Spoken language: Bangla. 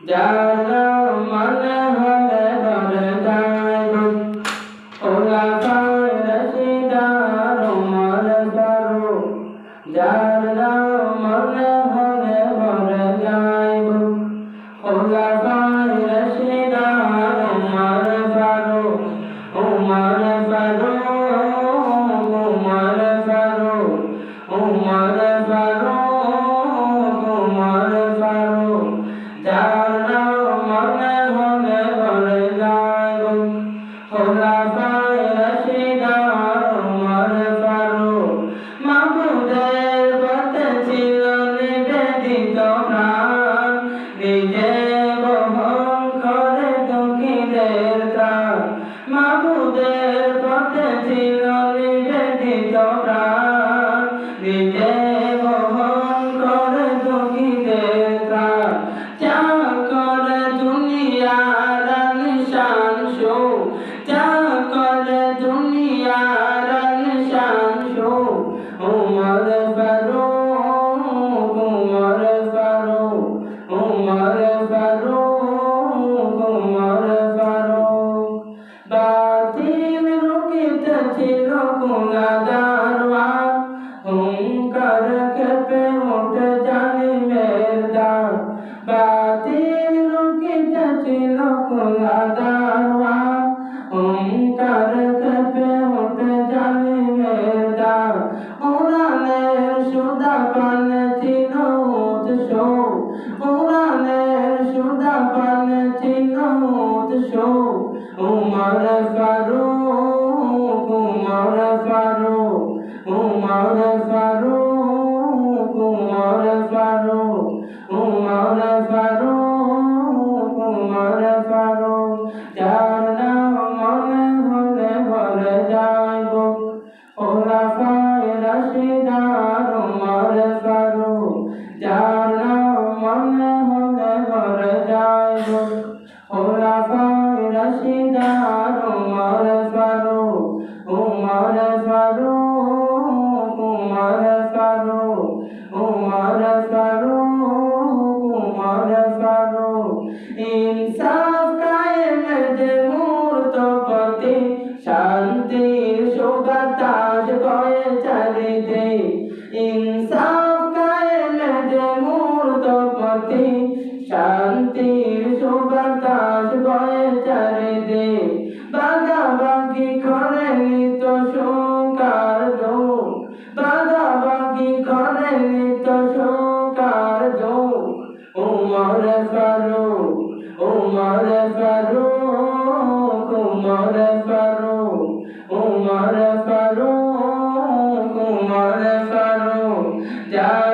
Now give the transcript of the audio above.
যারা মনে হলে ঘরে যাইব ওলাফার রশিদার উমর ফারুক যারা মনে হলে ঘরে যাইব ওলাফার রশিদার উমর ফারুক উমর দারওয়া হুঙ্কার কেঁপে ওঠে জালিমের দান বাতিল রুকিতে ছিল কোনা দারওয়া হুঙ্কার কেঁপে ওঠে জালিমের দান উড়ানের সুদা পানে ছিল উৎস উড়ানের সুদা পানে ছিল উৎস উমর উমর ফারুক উমর ফারুক উমর ফারুক উমর ফারুক। যার নাম মনে হলে ঘরে যাইব খোলাফায়ে রাশিদার উমর ফারুক। যার নাম মনে হলে ঘরে যাইব খোলাফায়ে রাশিদার শান্তির সুবাতাস বয়ে চারিদে বাধা বাকি করে নিত সুকার ধূম বাধা বাকি করে নিত সুকার ধূম উমর ফারু উমর ফারু উমর ফারু উমর ফারু উমর ফারু যা